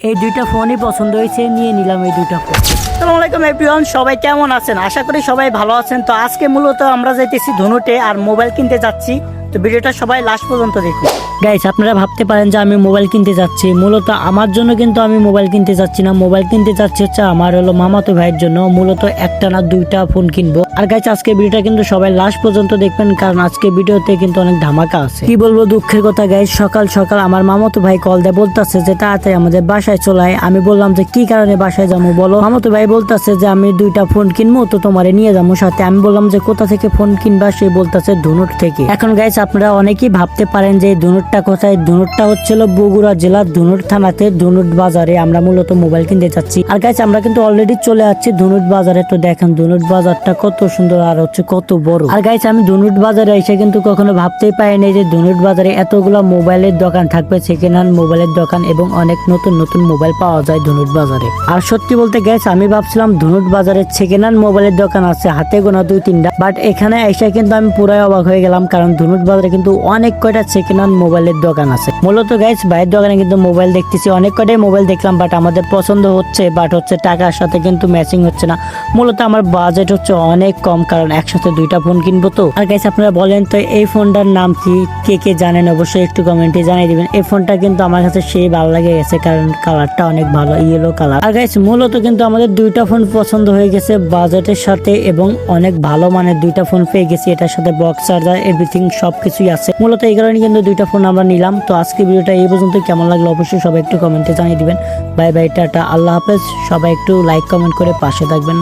এই দুইটা ফোনই পছন্দ হয়েছে, নিয়ে নিলাম এই দুইটা ফোন। আসসালামু আলাইকুম এভরিওয়ান, সবাই কেমন আছেন? আশা করি সবাই ভালো আছেন। তো আজকে মূলত আমরা যাইতেছি ধনুটে আর মোবাইল কিনতে যাচ্ছি। তো ভিডিওটা সবাই লাস্ট পর্যন্ত দেখুন। গাইস আপনারা ভাবতে পারেন যে আমি মোবাইল কিনতে যাচ্ছি। মূলত আমার জন্য কিন্তু আমি মোবাইল কিনতে যাচ্ছি না। মোবাইল কিনতে যাচ্ছি হচ্ছে আমার হলো মামাতো ভাইয়ের জন্য। মূলত একটা না দুইটা ফোন কিনবো। আর গাইস আজকে ভিডিওটা কিন্তু সবাই লাস্ট পর্যন্ত দেখবেন, কারণ আজকে ভিডিওতে কিন্তু অনেক ধামাকা আছে। কি বলব দুঃখের কথা গাইস সকাল সকাল আমার মামাতো ভাই কল দেয়, বলতেছে যে তাড়াতাড়ি আমাদের বাসায় চলায় আমি বললাম যে কি কারণে বাসায় যাব বলো? মামাতো ভাই বলতেছে যে আমি দুইটা ফোন কিনবো, তো তোমারে নিয়ে যাব সাথে। আমি বললাম যে কোথা থেকে ফোন কিনবা? সে বলতেছে ধুনুট থেকে। এখন গাইস আপনারা অনেকেই ভাবতে পারেন যে এই ধুনুটটা কোথায়? ধুনুটটা হচ্ছিল বগুড়া জেলার ধুনুট থানাতে ধুনুট বাজারে। আমরা মূলত মোবাইল কিনতে যাচ্ছি। আর গাইস আমরা কিন্তু অলরেডি চলে যাচ্ছি ধুনুট বাজারে। তো দেখেন ধুনুট বাজারটা কত সুন্দর আর হচ্ছে কত বড়। আর গাইস আমি ধুনুট বাজারে এসে কিন্তু কখনো ভাবতেই পারিনি যে ধুনুট বাজারে এতগুলো মোবাইলের দোকান থাকবে। সেকেন্ড হ্যান্ড মোবাইলের দোকান এবং অনেক নতুন নতুন মোবাইল পাওয়া যায় ধুনুট বাজারে। আর সত্যি বলতে গাইস আমি ভাবছিলাম ধুনুট বাজারে সেকেন্ড হ্যান্ড মোবাইলের দোকান আছে, হাতে গোনা দুই, তিনটা। বাট এখানে এসে কিন্তু আমি পুরাই অবাক হয়ে গেলাম। কারণ ধুনুট বাজারে কিন্তু অনেক কয়টা সেকেন্ড হ্যান্ড মোবাইলের দোকান আছে। মূলত গাইস ভাইয়ের দোকানে কিন্তু মোবাইল দেখতেছি। অনেক কয়টাই মোবাইল দেখলাম বাট আমাদের পছন্দ হচ্ছে বাট হচ্ছে টাকার সাথে কিন্তু ম্যাচিং হচ্ছে না। মূলত আমার বাজেট হচ্ছে অনেক কম, কারণ একসাথে দুইটা ফোন কিনবো তো। আর গাইস আপনারা বলেন তো, এই ফোনটার নাম কি? কে কে জানেন? অবশ্যই একটু কমেন্টে জানিয়ে দিবেন। এই ফোনটা কিন্তু আমার কাছে সেই ভালো লাগে গেছে, কারণ কালারটা অনেক ভালো ইয়েলো কালার আর গাইস মূলত কিন্তু আমাদের দুইটা ফোন পছন্দ হয়ে গেছে বাজেটের সাথে, এবং অনেক ভালো মানের দুইটা ফোন পেয়ে গেছি। এটার সাথে বক্স চার্জার এভরিথিং সবকিছুই আছে। মূলত এই কারণে কিন্তু দুইটা ফোন আমরা নিলাম। তো আজকে ভিডিওটা এই পর্যন্ত কেমন লাগল অবশ্যই সবাই একটু কমেন্টে জানিয়ে দিবেন। Bye bye, tata. আল্লাহ হাফেজ। সবাই একটু লাইক কমেন্ট করে পাশে থাকবেন।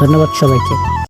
ধন্যবাদ সবাইকে।